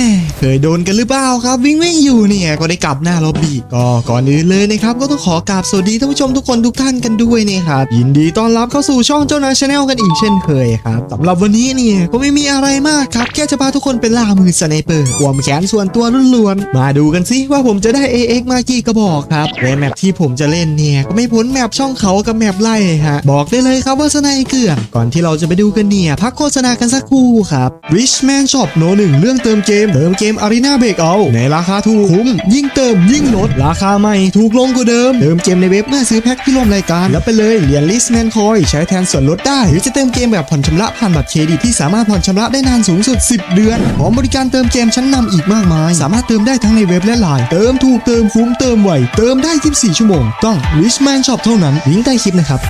Hey. เคยโดนกันหรือเปล่าครับ วิ่งวิ่อยู่เนี่ยก็ได้กลับหน้าล็อบบี้ก็ก่อนอื่นเลยนะครับก็ต้องขอกราบสวัสดีท่านผู้ชมทุกคนทุกท่านกันด้วยนะครับยินดีต้อนรับเข้าสู่ช่องเจ้านาชาแนลกันอีกเช่นเคยครับสำหรับวันนี้เนี่ยก็ไม่มีอะไรมากครับแค่จะพาทุกคนเป็นล่ามือสไนเปอร์ความแขนส่วนตัวล้วนๆมาดูกันสิว่าผมจะได้ AX มากี่กระบอกครับและแมปที่ผมจะเล่นเนี่ยก็ไม่พ้นแมปช่องเขากับแมปไล่ฮะบอกได้เลยครับว่าสไนเกือก่อนที่เราจะไปดูกันเนี่ยพักโฆษณากันสักครู่ครับ Richman Shop โนหนึ่งเรื่องเติมเกมเติมเกมม Arena Breakout ในราคาถูกคุ้ม ยิ่งเติมยิ่งลด ราคาใหม่ถูกลงกว่าเดิม เติมเกมในเว็บเมื่อซื้อแพ็คที่ร่วมรายการ แล้วไปเลยเหรียญ Richman Coin ใช้แทนส่วนลดได้ หรือจะเติมเกมแบบผ่อนชำระผ่านบัตรเครดิตที่สามารถผ่อนชำระได้นานสูงสุด 10 เดือนพร้อมบริการเติมเกมชั้นนำอีกมากมาย สามารถเติมได้ทั้งในเว็บและไลน์เติมถูกเติมคุ้มเติมไวเติมได้ 24 ชั่วโมง ต้อง Richman Shop เท่านั้นลิงก์ใต้คลิปนะครับ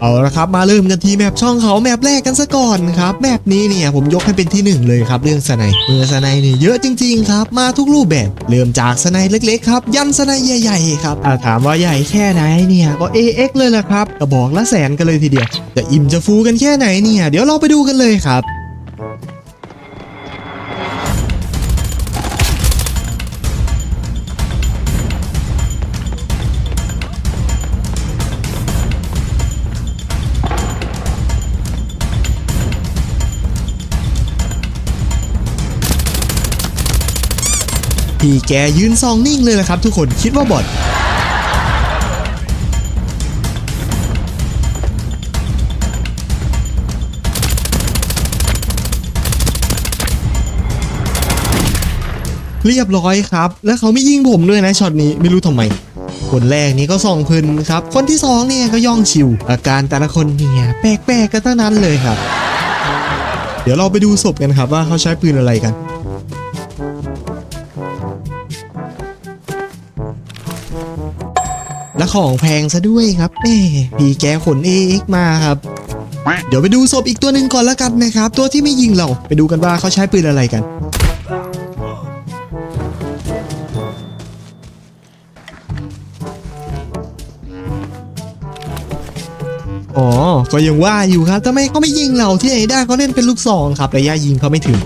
เอาละครับมาเริ่มกันที่แมปช่องเขาแมปแรกกันซะก่อนครับแมปนี้เนี่ยผมยกให้เป็นที่หนึ่งเลยครับเรื่องสไนเมื่อสไนเนี่ยเยอะจริงๆครับมาทุกรูปแบบเริ่มจากสไนเล็กๆครับยันสไนใหญ่ๆครับถามว่าใหญ่แค่ไหนเนี่ยก็ AX เลยละครับกระบอกละแสนกันเลยทีเดียวจะอิ่มจะฟูกันแค่ไหนเนี่ยเดี๋ยวเราไปดูกันเลยครับ พี่แกยืนซองนิ่งเลยละครับ ทุกคนคิดว่าบอทเรียบร้อยครับ แล้วเขาไม่ยิงผมด้วยนะช็อตนี้ไม่รู้ทำไม คนแรกนี่ก็ส่องพลินครับ คนที่สองเนี่ยก็ย่องชิว อาการแต่ละคนเนี่ยแปลกๆกันทั้งนั้นเลยครับ เดี๋ยวเราไปดูศพกันครับว่าเขาใช้ปืนอะไรกัน ของแพงซะด้วยครับแม่พี่แกขน AX มาครับ เดี๋ยวไปดูศพอีกตัวหนึ่งก่อนล้วกันนะครับ ตัวที่ไม่ยิงเราไปดูกันว่าเขาใช้ปืนอะไรกันอ๋อ ก็ยังว่าอยู่ครับทำไมเขาไม่ยิงเราที่ไหนได้เขาเล่นเป็นลูกซองครับระยะยิงเขาไม่ถึง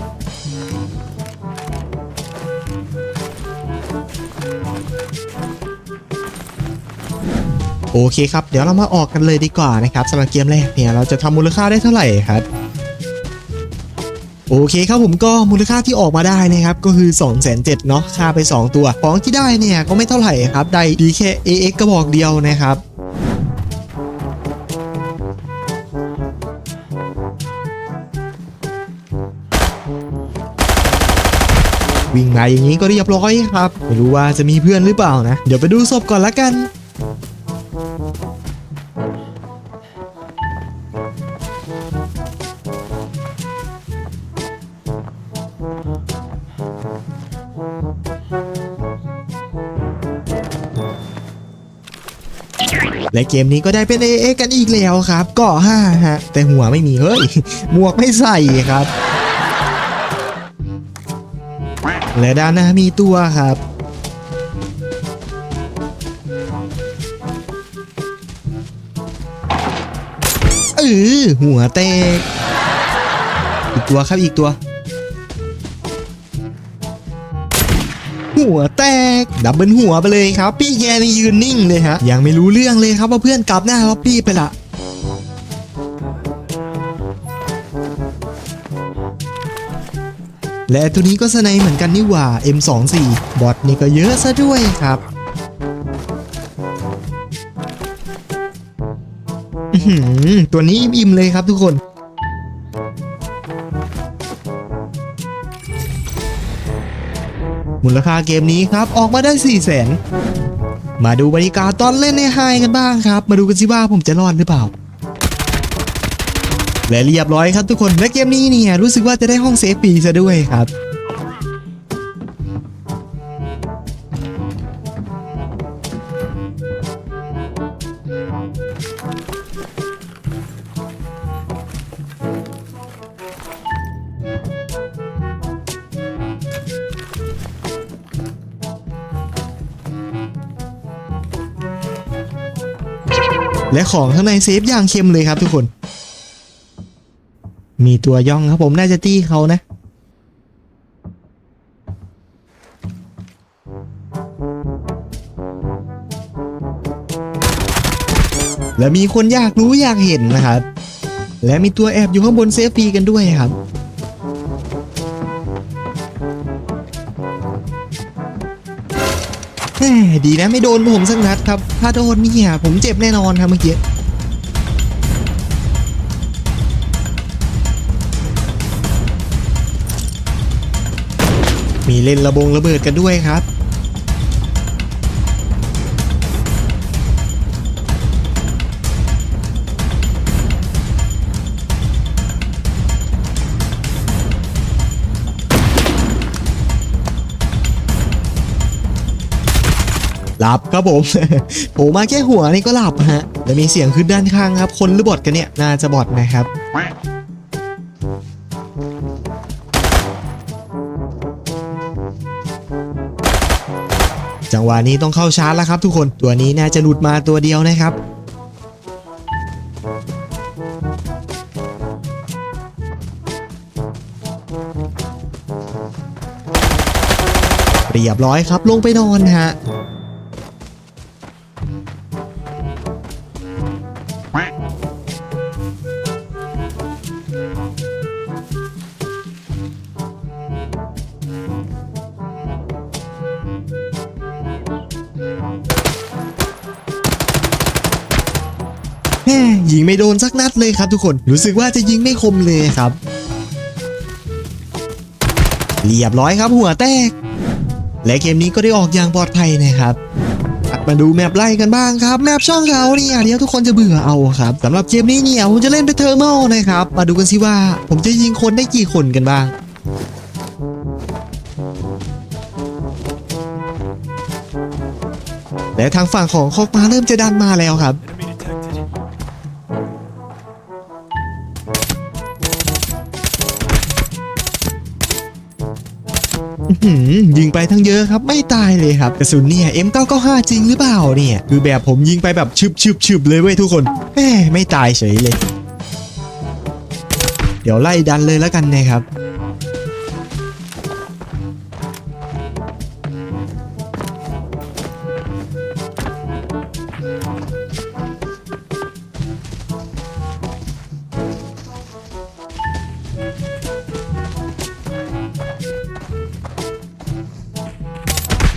โอเคครับ เดี๋ยวเรามาออกกันเลยดีกว่านะครับสำหรับเกมแรกเนี่ยเราจะทำมูลค่าได้เท่าไหร่ครับโอเคครับผมก็มูลค่าที่ออกมาได้นะครับก็คือ 2 7 0 0 0เนาะค่าไป 2 ตัวของที่ได้เนี่ยก็ไม่เท่าไหร่ครับได้ดีแค่ AX กระบอกเดียวนะครับวิ่งมาอย่างนี้ก็เรียบร้อยครับ ไม่รู้ว่าจะมีเพื่อนหรือเปล่านะ เดี๋ยวไปดูศพก่อนละกัน และเกมนี้ก็ได้เป็น AA กันอีกแล้วครับ ก็5ฮะ แต่หัวไม่มีเฮ้ย หมวกไม่ใส่ครับ และด้านหน้ามีตัวครับเออหัวแตก อีกตัวครับอีกตัว หัวแตก ดับเบิลหัวไปเลยครับพี่แกนี่ยืนนิ่งเลยฮะยังไม่รู้เรื่องเลยครับว่าเพื่อนกลับหน้าล็อบบี้ไปละและตัวนี้ก็สไนเหมือนกันนี่หว่า M24 บอทนี่ก็เยอะซะด้วยครับอื้อหือตัวนี้อิ่มๆเลยครับทุกคน มูลค่าเกมนี้ครับ ออกมาได้4 0 0 0 0 0มาดูบรรยากาศตอนเล่นในไฮกันบ้างครับ มาดูกันสิว่าผมจะรอดหรือเปล่า และเรียบร้อยครับทุกคนและเกมนี้เนี่ยรู้สึกว่าจะได้ห้องเซฟปีซะด้วยครับ และของข้างในเซฟอย่างเข้มเลยครับทุกคน มีตัวย่องครับผมน่าจะตี้เขานะ และมีคนอยากรู้อยากเห็นนะครับ และมีตัวแอบอยู่ข้างบนเซฟฟีกันด้วยครับ ดีนะไม่โดนผมสักนัดครับ ถ้าโดนเนี่ยผมเจ็บแน่นอนครับเมื่อกี้มีเล่นระบงระเบิดกันด้วยครับ หลับครับผมโผล่มาแค่หัวนี่ก็หลับฮะแล้วมีเสียงขึ้นด้านข้างครับ คนหรือบอทกันเนี่ยน่าจะบอทนะครับจังหวะนี้ต้องเข้าชาร์จแล้วครับทุกคนตัวนี้น่าจะหลุดมาตัวเดียวนะครับ เรียบร้อยครับลงไปนอนฮะ ยิงไม่โดนสักนัดเลยครับทุกคน รู้สึกว่าจะยิงไม่คมเลยครับ เรียบร้อยครับหัวแตก และเกมนี้ก็ได้ออกอย่างปลอดภัยนะครับมาดูแมปไล่กันบ้างครับ แมปช่องเขาเนี่ยเดี๋ยวทุกคนจะเบื่อเอาครับสำหรับเกมนี้เนี่ยผมจะเล่นเป็นเทอร์มอลนะครับ มาดูกันสิว่า ผมจะยิงคนได้กี่คนกันบ้างและทางฝั่งของคอกมาเริ่มจะดันมาแล้วครับ ยิงไปทั้งเยอะครับไม่ตายเลยครับกระสุนเนี่ย M995 จริงหรือเปล่าเนี่ยคือแบบผมยิงไปแบบชึบชึบชึบเลยเว้ยทุกคนแหมไม่ตายเฉยเลย เดี๋ยวไล่ดันเลยแล้วกันนะครับ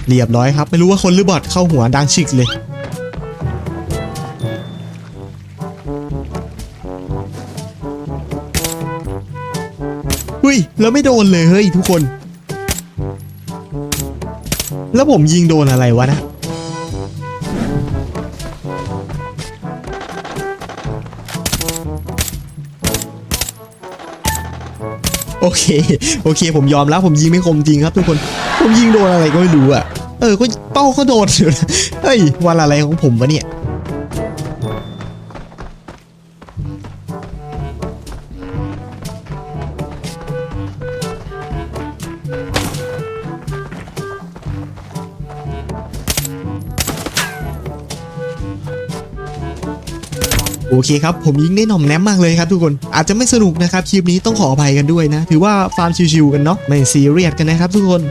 เรียบร้อยครับ ไม่รู้ว่าคนหรือบอทเข้าหัวดังชิกเลย อุ้ย แล้วไม่โดนเลยเฮ้ยทุกคน แล้วผมยิงโดนอะไรวะนะโอเค โอเค ผมยอมแล้ว ผมยิงไม่คมจริงครับทุกคน ผมยิงโดนอะไรก็ไม่รู้อะ เออก็เป้าก็โดนอยู่นะเฮ้ยวันอะไรของผมวะเนี่ยโอเคครับ ผมยิงได้หน่อมแนมมากเลยครับทุกคนอาจจะไม่สนุกนะครับ คลิปนี้ต้องขออภัยกันด้วยนะ ถือว่าฟาร์มชิวๆกันเนาะไม่ซีเรียสกันนะครับทุกคน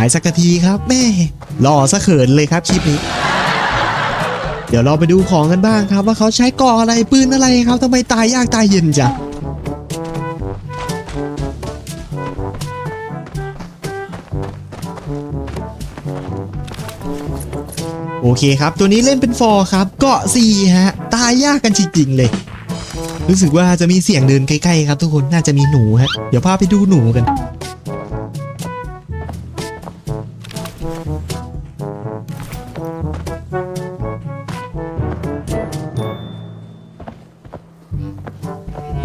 ายสักทีครับแม่หล่อสะเขินเลยครับคลิปนี้ เดี๋ยวเราไปดูของกันบ้างครับ ว่าเขาใช้ก่ออะไรปืนอะไรครับทำไมตายยากตายเย็นจ้ะโอเคครับ ตัวนี้เล่นเป็นฟอร์ครับ เกาะสี่ฮะ ตายยากกันจริงๆเลย รู้สึกว่าจะมีเสียงเดินใกล้ๆครับทุกคน น่าจะมีหนูฮะ เดี๋ยวพาไปดูหนูกัน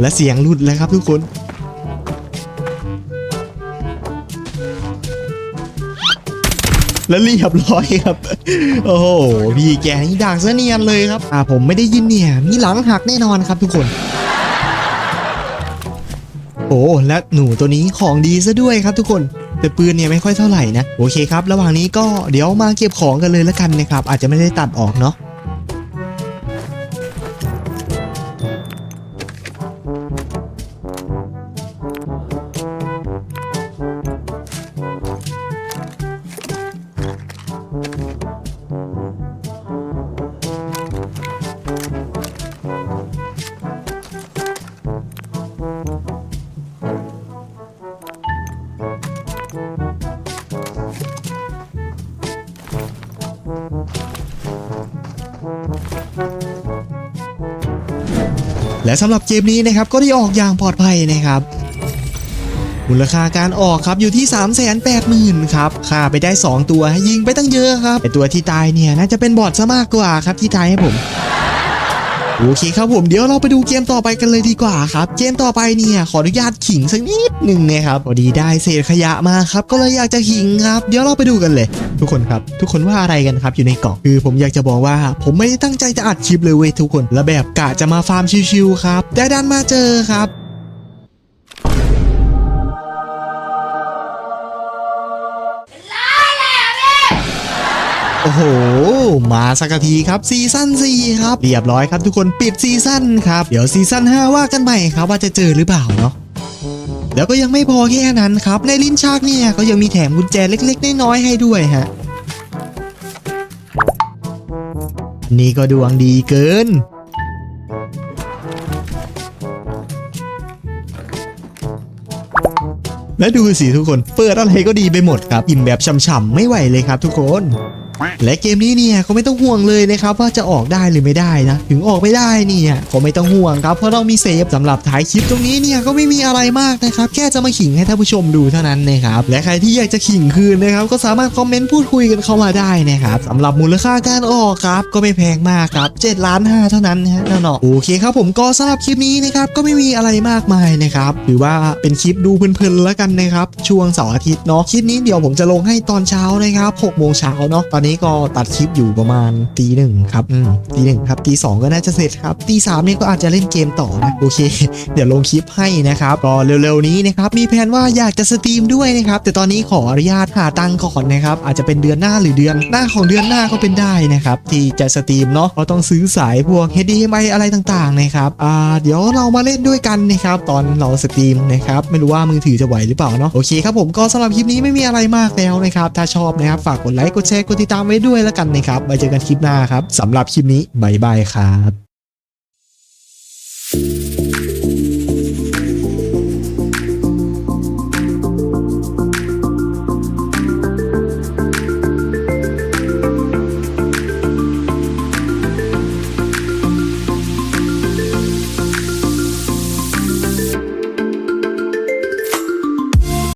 และเสียงหลุดแล้วครับทุกคน แล้วเรียบร้อยครับ โอ้โห พี่แกนี่ดักซะเนียนเลยครับ อ่าผมไม่ได้ยินเนี่ย มีหลังหักแน่นอนครับทุกคน โอ้และหนูตัวนี้ของดีซะด้วยครับทุกคนแต่ปืนเนี่ยไม่ค่อยเท่าไหร่นะ โอเคครับ ระหว่างนี้ก็เดี๋ยวมาเก็บของกันเลยแล้วกันนะครับ อาจจะไม่ได้ตัดออกเนาะ และสำหรับเกมนี้นะครับก็ได้ออกอย่างปลอดภัยนะครับมูลค่าการออกครับอยู่ที่ 3 8 0 0 0 0ครับค่าไปได้ 2 ตัวยิงไปตั้งเยอะครับแต่ตัวที่ตายเนี่ยน่าจะเป็นบอดซะมากกว่าครับที่ตายให้ผม โอเคครับผมเดี๋ยวเราไปดูเกมต่อไปกันเลยดีกว่าครับ เกมต่อไปเนี่ยขออนุญาตขิงสักนิดหนึ่งนะครับพอดีได้เศษขยะมาครับก็เลยอยากจะขิงครับเดี๋ยวเราไปดูกันเลย ทุกคนครับ ทุกคนว่าอะไรกันครับอยู่ในกล่องคือผมอยากจะบอกว่า ผมไม่ได้ตั้งใจจะอัดคลิปเลยเว้ยทุกคนและแบบกะจะมาฟาร์มชิวๆครับแต่ดันมาเจอครับ โอ้โห มาสักทีครับซีซั่น4ครับ เรียบร้อยครับทุกคนปิดซีซั่นครับ เดี๋ยวซีซั่น5ว่ากันใหม่ครับว่าจะเจอหรือเปล่าเนาะแล้วก็ยังไม่พอแค่นั้นครับ ในลิ้นชักเนี่ยก็ยังมีแถมกุญแจเล็กๆน้อยๆให้ด้วยฮะนนี่ก็ดวงดีเกินและดูสิทุกคน เปิดอะไรก็ดีไปหมดครับ อิ่มแบบช่ำๆไม่ไหวเลยครับทุกคน และเกมนี้เนี่ยก็ไม่ต้องห่วงเลยนะครับว่าจะออกได้หรือไม่ได้นะ ถึงออกไม่ได้เนี่ยก็ไม่ต้องห่วงครับเพราะเรามีเซฟสำหรับท้ายคลิปตรงนี้เนี่ยก็ไม่มีอะไรมากนะครับแค่จะมาขิงให้ท่านผู้ชมดูเท่านั้นนะครับและใครที่อยากจะขิงคืนนะครับก็สามารถคอมเมนต์พูดคุยกันเข้ามาได้นะครับสำหรับมูลค่าการออกครับก็ไม่แพงมากครับ7ล้าน5เท่านั้นนะฮะนั่นเนาะโอเคครับผมก็สำหรับคลิปนี้นะครับก็ไม่มีอะไรมากมายนะครับถือว่าเป็นคลิปดูเพลินๆแล้วกันนะครับช่วงเสาร์อาทิตย์เนาะคลิปนี้เดี๋ยวผมจะลงให้ตอนเช้านะครับ6โมงเช้าเนาะตอนนี้ก็ตัดคลิปอยู่ประมาณตีหนึ่งครับอืมตีหนึ่งครับตีสองก็น่าจะเสร็จครับตีสามนี่ก็อาจจะเล่นเกมต่อนะโอเค เดี๋ยวลงคลิปให้นะครับก็เร็วๆนี้นะครับมีแผนว่าอยากจะสตรีมด้วยนะครับแต่ตอนนี้ขออนุญาตหาตังก่อนนะครับอาจจะเป็นเดือนหน้าหรือเดือนหน้าของเดือนหน้าก็เป็นได้นะครับที่จะสตรีมเนาะเราต้องซื้อสายพวก HDMI อะไรต่างๆนะครับอ่าเดี๋ยวเรามาเล่นด้วยกันนะครับตอนเราสตรีมนะครับไม่รู้ว่ามือถือจะไหวหรือเปล่าเนาะโอเคครับผมก็สำหรับคลิปนี้ไม่มีอะไรมากแล้วนะครับถ้าชอบนะครับฝากกดไลค์กดแชร์กดติดตามไว้ด้วยแล้วกันนะครับไว้เจอกันคลิปหน้าครับสำหรับคลิปนี้บายบายครับ